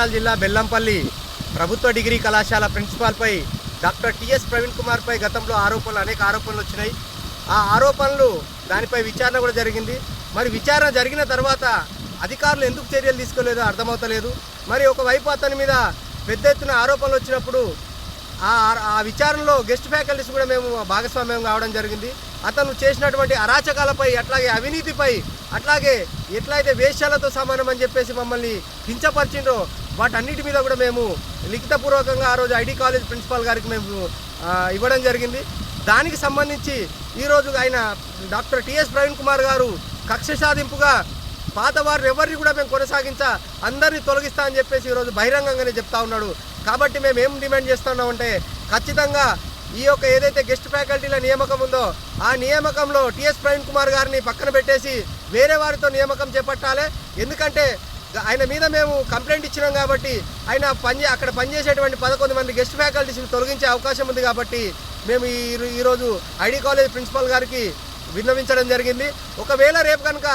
మంచిర్యాల జిల్లా బెల్లంపల్లి ప్రభుత్వ డిగ్రీ కళాశాల ప్రిన్సిపాల్పై డాక్టర్ టిఎస్ ప్రవీణ్ కుమార్పై గతంలో ఆరోపణలు అనేక ఆరోపణలు వచ్చినాయి. ఆ ఆరోపణలు దానిపై విచారణ కూడా జరిగింది. మరి విచారణ జరిగిన తర్వాత అధికారులు ఎందుకు చర్యలు తీసుకోలేదో అర్థమవుతలేదు. మరి ఒకవైపు అతని మీద పెద్ద ఎత్తున ఆరోపణలు వచ్చినప్పుడు ఆ ఆ విచారణలో గెస్ట్ ఫ్యాకల్టీస్ కూడా మేము భాగస్వామ్యం కావడం జరిగింది. అతను చేసినటువంటి అరాచకాలపై అట్లాగే అవినీతిపై అట్లాగే ఎట్లయితే వేష్యాలతో సమానం అని చెప్పేసి మమ్మల్ని కించపరిచిండ్రో వాటన్నిటి మీద కూడా మేము లిఖితపూర్వకంగా ఆ రోజు ఐడి కాలేజ్ ప్రిన్సిపాల్ గారికి మేము ఇవ్వడం జరిగింది. దానికి సంబంధించి ఈరోజు ఆయన డాక్టర్ టిఎస్ ప్రవీణ్ కుమార్ గారు కక్ష సాధింపుగా పాత వారిని ఎవరిని కూడా మేము కొనసాగించా అందరినీ తొలగిస్తా అని చెప్పేసి ఈరోజు బహిరంగంగానే చెప్తా ఉన్నాడు. కాబట్టి మేము ఏం డిమాండ్ చేస్తున్నామంటే ఖచ్చితంగా ఈ యొక్క ఏదైతే గెస్ట్ ఫ్యాకల్టీల నియామకం ఉందో ఆ నియామకంలో టిఎస్ ప్రవీణ్ కుమార్ గారిని పక్కన పెట్టేసి వేరే వారితో నియామకం చేపట్టాలి. ఎందుకంటే ఆయన మీద మేము కంప్లైంట్ ఇచ్చినాం కాబట్టి ఆయన పని అక్కడ పనిచేసేటువంటి పదకొండు మంది గెస్ట్ ఫ్యాకల్టీస్ని తొలగించే అవకాశం ఉంది కాబట్టి మేము ఈ ఈరోజు ఐడి కాలేజ్ ప్రిన్సిపాల్ గారికి విన్నవించడం జరిగింది. ఒకవేళ రేపు కనుక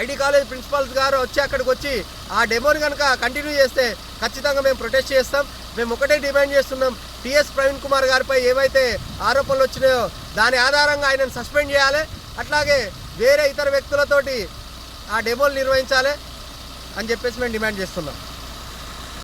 ఐడి కాలేజ్ ప్రిన్సిపాల్స్ గారు వచ్చి అక్కడికి వచ్చి ఆ డెమోని కనుక కంటిన్యూ చేస్తే ఖచ్చితంగా మేము ప్రొటెస్ట్ చేస్తాం. మేము ఒకటే డిమాండ్ చేస్తున్నాం. టిఎస్ ప్రవీణ్ కుమార్ గారిపై ఏవైతే ఆరోపణలు వచ్చినాయో దాని ఆధారంగా ఆయనను సస్పెండ్ చేయాలి. అట్లాగే వేరే ఇతర వ్యక్తులతోటి ఆ డెమోలు నిర్వహించాలి అని చెప్పేసి మేము డిమాండ్ చేస్తున్నాం.